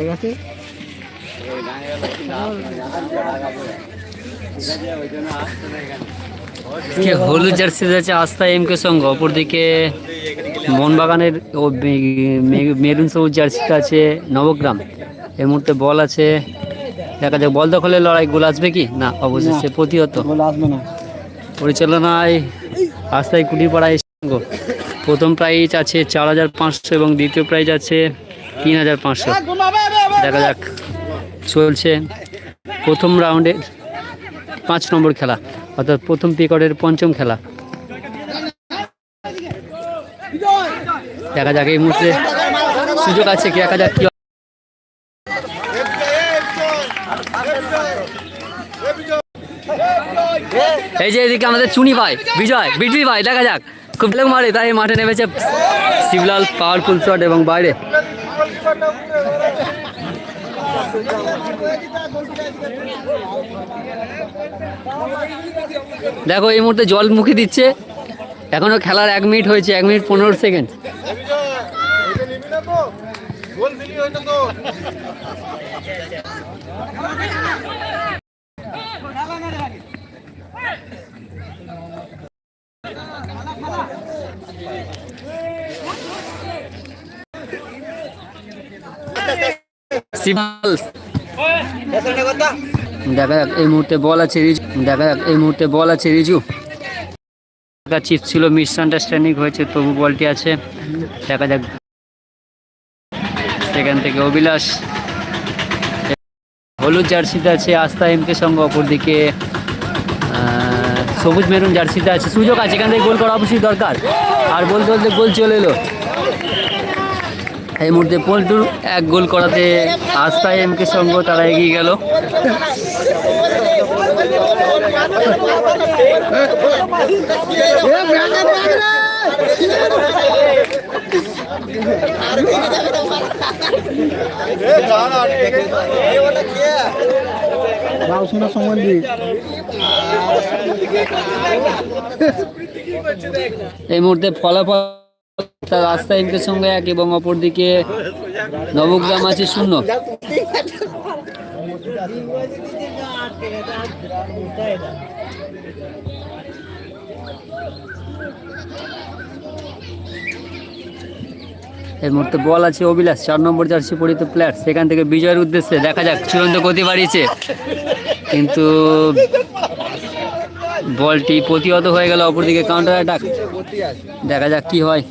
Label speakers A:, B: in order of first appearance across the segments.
A: ঠিক আছে
B: হলুদ জার্সি আছে আস্থা এম কে সঙ্গ। অপরদিকে মোহনবাগানের ও মেরুন সবুজ জার্সিটা আছে নবগ্রাম। এর মুহূর্তে বল আছে। দেখা যাক বল দখলে লড়াই গোল আসবে কি? না অবশেষে প্রতিহত। পরিচালনায় আস্থায় কুটিপাড়ায় সঙ্গ। প্রথম প্রাইজ আছে চার হাজার পাঁচশো এবং দ্বিতীয় প্রাইজ আছে তিন হাজার পাঁচশো। দেখা যাক। চলছে প্রথম রাউন্ডে পাঁচ নম্বর খেলা, অর্থাৎ প্রথম পিকটের পঞ্চম খেলা। দেখা যাক এই মুহূর্তে সুযোগ আছে কি, দেখা যাক কি এই যে এদিকে আমাদের চুনি ভাই, বিজয় বিটলি ভাই, দেখা যাক। খুব মারে, তাই মাঠে নেমেছে শিবলাল পাওয়ারফুল শট এবং বাইরে। দেখো, এই মুহূর্তে জল মুখে দিচ্ছে। এখনও খেলার এক মিনিট হয়েছে, এক মিনিট পনেরো সেকেন্ড। দেখা যাক, এই মুহূর্তে বল আছে রিজু। দেখা যাক, এই মুহূর্তে বল আছে রিজু। চিপ ছিল মিস আন্ডারস্ট্যান্ডিং হয়েছে, তবু বলটি আছে। দেখা যাক। সেখান থেকে অভিলাষ। হলুদ জার্সিতে আছে আস্থা এমকে সঙ্গে অপরদিকে সবুজ মেরুন জার্সিতে আছে। সুযোগ আছে, এখান থেকে গোল করা অবশ্যই দরকার। আর বলতে বলতে গোল চলে এলো। এই মুহূর্তে পল্টুর এক গোল করাতে আস্থা এমকে সঙ্গ তারা এগিয়ে গেল।
A: সম্বন্ধে
B: এই মুহূর্তে ফলাফল তার রাস্তা এমকের সঙ্গে এক এবং অপরদিকে নবগ্রাম আছে শূন্য। এই মুহূর্তে বল আছে অভিলাষ, চার নম্বর জার্সি পরিত প্লেয়ার সেখান থেকে বিজয়ের উদ্দেশ্যে দেখা যাক, চূড়ান্ত গতি বাড়িয়েছে। কিন্তু বলটি প্রতিহত হয়ে গেল অপরদিকে কাউন্টার অ্যাটাক দেখা যাক কি হয়।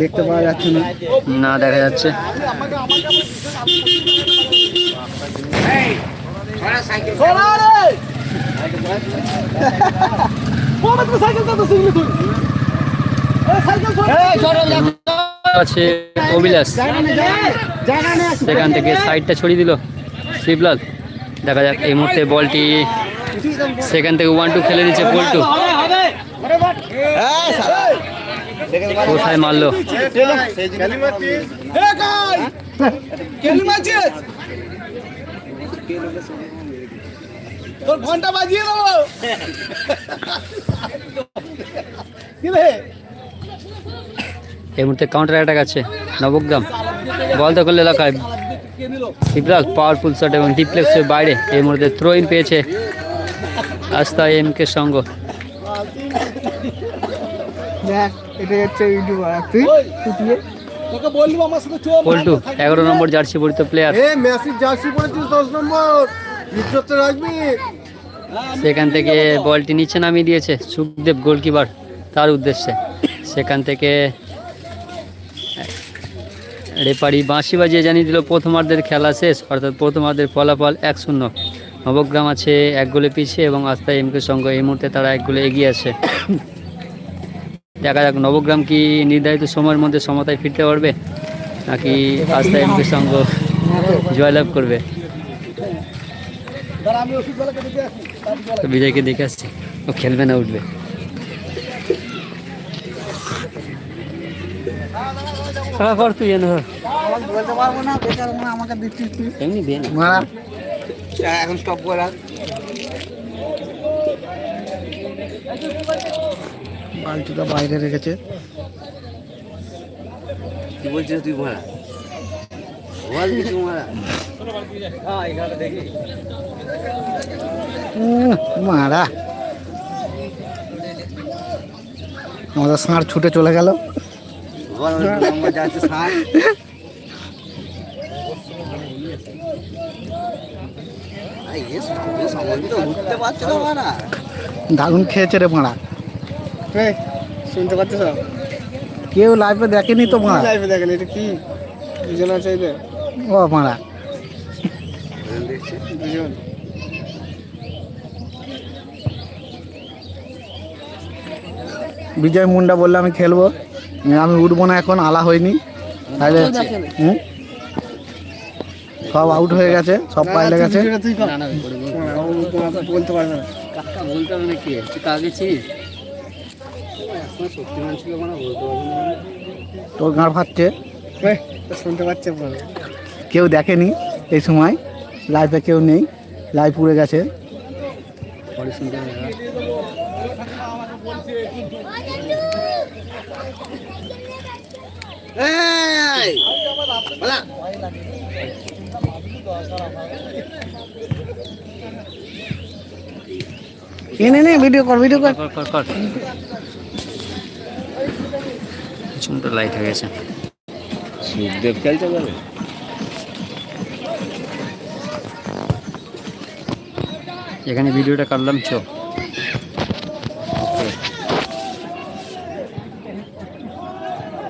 A: দেখতে পাওয়া যাচ্ছে না।
B: না দেখা যাচ্ছে। আছে অভিলাষ। সেখান থেকে সাইডটা ছড়িয়ে দিল শিবলাল। দেখা যাক এই মুহূর্তে বলটি সেখান থেকে ওয়ান টু খেলে দিচ্ছে পল্টু কোথায় মারলো?
A: তোর ঘণ্টা বাজিয়ে দেবো।
B: এই মুহূর্তে কাউন্টার অ্যাটাক আছে নবগ্রাম। বল দখল এলাকায়। শিবলাল পাওয়ারফুল শট এবং ডিপ্লেক্সের বাইরে এই মুহূর্তে থ্রো ইন পেয়েছে আস্থা এম কে সঙ্গ পল্টু এগারো নম্বর জার্সি পরিত প্লেয়ার
A: জার্সি পরেছিস দশ নম্বর।
B: সেখান থেকে বলটি নিচে নামিয়ে দিয়েছে সুখদেব গোলকিপার তার উদ্দেশ্যে। সেখান থেকে রেপারি বাঁশি বাজিয়ে জানিয়ে দিল, প্রথমার্ধের খেলা শেষ, অর্থাৎ প্রথমার্ধের ফলাফল এক শূন্য। নবগ্রাম আছে এক গোলে পিছিয়ে এবং আস্থা এমকে সঙ্গ এই মুহূর্তে তারা এক গোলে এগিয়ে আছে। দেখা যাক নবগ্রাম কি নির্ধারিত সময়ের মধ্যে সমতায় ফিরতে পারবে, নাকি আস্থা এমকে সঙ্গ জয়লাভ করবে। তো বিজয়কে দেখে আসছি। ও খেলবে না উঠবে। কর তুই এনে
A: বলতে পারব না বেকার আমাকে দিচ্ছিস তুই
B: এমনি
A: এখন স্টপ করে। রাখ বালতিটা বাইরে রেখেছে।
B: কি বলছিস তুই কিছু মারা।
A: মারা। আমাদের ষাঁড় ছুটে চলে গেল।
B: না
A: দারুণ খেয়েছে রে মারা।
C: শুনতে পাচ্ছ?
A: কেউ লাইভে দেখেনি তো মারা।
C: লাইভে দেখেন এটা কি? দুজন আছে এদের
A: ও মারা। বিজয় মুন্ডা বললে আমি খেলব। আমি উঠবো না এখন আলা হয়নি। তাহলে হুম? সব আউট হয়ে গেছে সব পাইলে গেছে।
B: না
C: বলতে পারবে না।
B: তুই কাকে চিনিস?
A: তোর গাঁড় ফাটছে।
C: শুনতে পাচ্ছে বলে
A: কেউ দেখেনি এই সময়। লাইভে কেউ নেই। লাইভ পুড়ে গেছে। এনে নে ভিডিও কর ভিডিও কর।
B: কর কর কর। লাইট হয়ে গেছে।
C: সুখদেব খেলতে
B: এখানে ভিডিওটা কাটলাম চো।